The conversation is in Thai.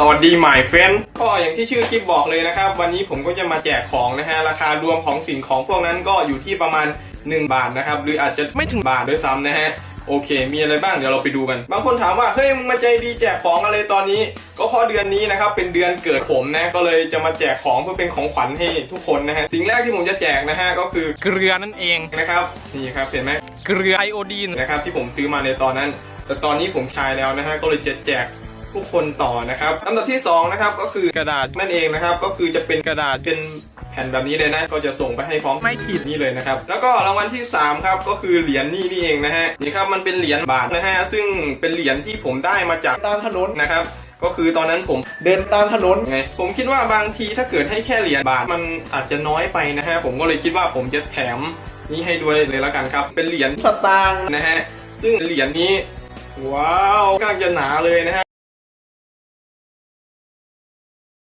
สวัสดีหมายเฟนก็อย่างที่ชื่อคลิปบอกเลยนะครับ วันนี้ผมก็จะมาแจกของนะฮะ ราคารวมของสิ่งของพวกนั้นก็อยู่ที่ประมาณ 1 บาทนะครับ หรืออาจจะไม่ถึงบาทด้วยซ้ำนะฮะโอเค มีอะไรบ้าง เดี๋ยวเราไปดูกัน บางคนถามว่า เฮ้ย มึงมาใจดีแจกของอะไรตอนนี้ ก็เพราะเดือนนี้นะครับ เป็นเดือนเกิดผมนะ ก็เลยจะมาแจกของเพื่อเป็นของขวัญให้ทุกคนนะฮะ สิ่งแรกที่ผมจะแจกนะฮะ ก็คือเกลือนั่นเองนะครับ นี่ครับ เห็นไหมเกลือไอโอดีนนะครับที่ผมซื้อมาในตอนนั้น แต่ตอนนี้ผมชายแล้วนะฮะ ก็เลยจะแจก ทุกคนต่อนะครับลำดับที่สองนะครับก็คือกระดาษนั่นเองนะครับ ก็คือจะเป็นกระดาษเป็นแผ่นแบบนี้เลยนะ ก็จะส่งไปให้พร้อมไม่ขีดนี่เลยนะครับ แล้วก็รางวัลที่สามครับก็คือเหรียญนี่นี่เองนะฮะนี่ครับมันเป็นเหรียญบาทนะฮะซึ่งเป็นเหรียญที่ผมได้มาจากตามถนนนะครับก็คือตอนนั้นผมเดินตามถนนไง ผมคิดว่าบางทีถ้าเกิดให้แค่เหรียญบาทมันอาจจะน้อยไปนะฮะ ผมก็เลยคิดว่าผมจะแถมนี่ให้ด้วยเลยละกันครับ เป็นเหรียญสตางค์นะฮะ ซึ่งเหรียญนี้ ว้าวกางจะหนาเลยนะฮะ